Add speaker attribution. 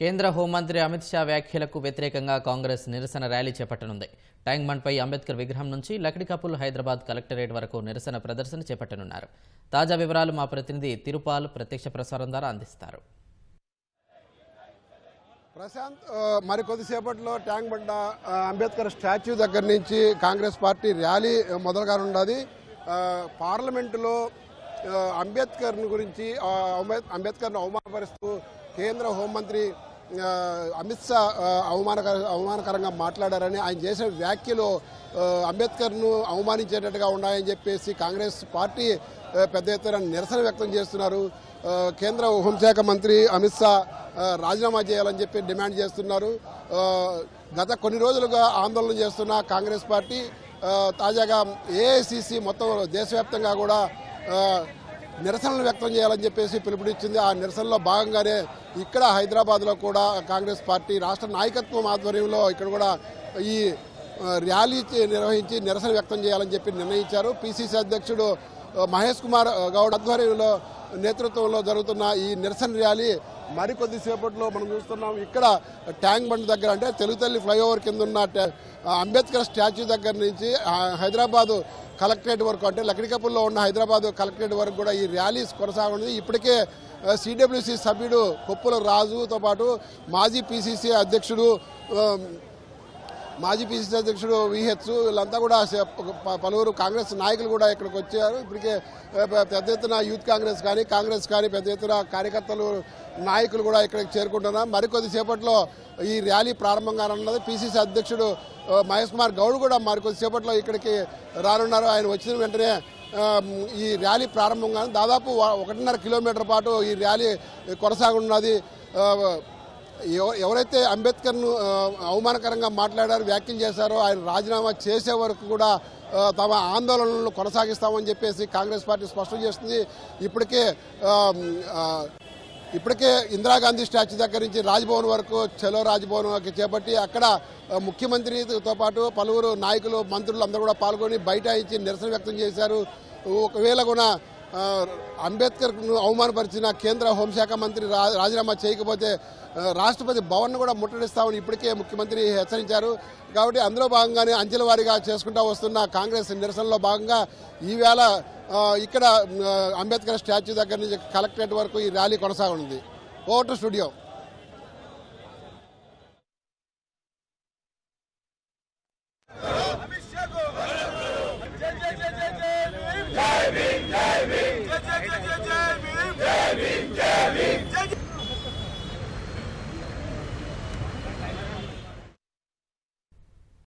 Speaker 1: కేంద్ర హోంమంత్రి అమిత్ షా వ్యాఖ్యలకు వ్యతిరేకంగా కాంగ్రెస్ నిరసన ర్యాలీ చేపట్టనుంది. ట్యాంక్ బండ్పై అంబేద్కర్ విగ్రహం నుంచి లక్డికపుల్ హైదరాబాద్ కలెక్టరేట్ వరకు నిరసన ప్రదర్శన చేపట్టనున్నారు. తాజా వివరాలు మా ప్రతినిధి తిరుపాల్ ప్రత్యక్ష ప్రసారం ద్వారా అందిస్తారు.
Speaker 2: ప్రశాంత్ మరి కొద్దిసేపట్లో ట్యాంక్ బండ అంబేద్కర్ స్టాచ్యూ దగ్గర నుంచి కాంగ్రెస్ పార్టీ ర్యాలీ మొదలు కానున్నది పార్లమెంటులో అంబేద్కర్ గురించి అంబేద్- అంబేద్కర్ను అవమానపరుస్తూ కేంద్ర హోంమంత్రి అమిత్ షా అవమానకర అవమానకరంగా మాట్లాడారని ఆయన చేసిన వ్యాఖ్యలు అంబేద్కర్ను అవమానించేటట్టుగా ఉన్నాయని చెప్పేసి కాంగ్రెస్ పార్టీ పెద్ద ఎత్తున నిరసన వ్యక్తం చేస్తున్నారు. కేంద్ర హోంశాఖ మంత్రి అమిత్ షా రాజీనామా చేయాలని చెప్పి డిమాండ్ చేస్తున్నారు. గత కొన్ని రోజులుగా ఆందోళన చేస్తున్న కాంగ్రెస్ పార్టీ తాజాగా ఏఐసిసి మొత్తం దేశవ్యాప్తంగా కూడా నిరసనలు వ్యక్తం చేయాలని చెప్పేసి పిలుపునిచ్చింది. ఆ నిరసనలో భాగంగానే ఇక్కడ హైదరాబాద్లో కూడా కాంగ్రెస్ పార్టీ రాష్ట్ర నాయకత్వం ఆధ్వర్యంలో ఇక్కడ కూడా ఈ ర్యాలీ నిర్వహించి నిరసన వ్యక్తం చేయాలని చెప్పి నిర్ణయించారు. పిసిసి అధ్యక్షుడు మహేష్ కుమార్ గౌడ్ ఆధ్వర్యంలో నేతృత్వంలో జరుగుతున్న ఈ నిరసన ర్యాలీ మరికొద్దిసేపట్లో మనం చూస్తున్నాం ఇక్కడ ట్యాంక్ బండ్ దగ్గర అంటే తెలుగుతల్లి ఫ్లైఓవర్ కింద ఉన్న అంబేద్కర్ స్టాచ్యూ దగ్గర నుంచి హైదరాబాదు కలెక్టరేట్ వరకు అంటే లక్డికపుల్లో ఉన్న హైదరాబాద్ కలెక్టరేట్ వరకు కూడా ఈ ర్యాలీస్ కొనసాగుతుంది ఇప్పటికే సిడబ్ల్యూసి సభ్యుడు కొప్పుల రాజుతో పాటు మాజీ పిసిసి అధ్యక్షుడు మాజీ పిసిసి అధ్యక్షుడు విహెచ్ వీళ్ళంతా కూడా పలువురు కాంగ్రెస్ నాయకులు కూడా ఇక్కడికి వచ్చారు. ఇప్పటికే పెద్ద ఎత్తున యూత్ కాంగ్రెస్ కానీ కాంగ్రెస్ కానీ పెద్ద ఎత్తున కార్యకర్తలు నాయకులు కూడా ఇక్కడికి చేరుకుంటున్నారు. మరికొద్దిసేపట్లో ఈ ర్యాలీ ప్రారంభం కానున్నది. పిసిసి అధ్యక్షుడు మహేష్ కుమార్ గౌడ్ కూడా మరికొద్దిసేపట్లో ఇక్కడికి రానున్నారు. ఆయన వచ్చిన వెంటనే ఈ ర్యాలీ ప్రారంభంగా దాదాపు ఒకటిన్నర కిలోమీటర్ పాటు ఈ ర్యాలీ కొనసాగున్నది ఎవరైతే అంబేద్కర్ను అవమానకరంగా మాట్లాడారో వ్యాఖ్యలు చేశారో ఆయన రాజీనామా చేసే వరకు కూడా తమ ఆందోళనలను కొనసాగిస్తామని చెప్పేసి కాంగ్రెస్ పార్టీ స్పష్టం చేస్తుంది. ఇప్పటికే ఇప్పటికే ఇందిరాగాంధీ స్టాచ్యూ దగ్గర నుంచి రాజ్భవన్ వరకు చలో రాజ్భవన్ వరకు చేపట్టి అక్కడ ముఖ్యమంత్రితో పాటు పలువురు నాయకులు మంత్రులు అందరూ కూడా పాల్గొని బైఠాయించి నిరసన వ్యక్తం చేశారు. ఒకవేళ కూడా అంబేద్కర్ను అవమానపరిచిన కేంద్ర హోంశాఖ మంత్రి రా- రాజీనామా చేయకపోతే రాష్ట్రపతి భవన్ కూడా ముట్టడిస్తామని ఇప్పటికే ముఖ్యమంత్రి హెచ్చరించారు. కాబట్టి అందులో భాగంగానే అంచెల చేసుకుంటూ వస్తున్న కాంగ్రెస్ నిరసనలో భాగంగా ఈవేళ ఇక్కడ అంబేద్కర్ స్టాచ్యూ దగ్గర నుంచి కలెక్టరేట్ వరకు ఈ ర్యాలీ కొనసాగనుంది. Voter studio.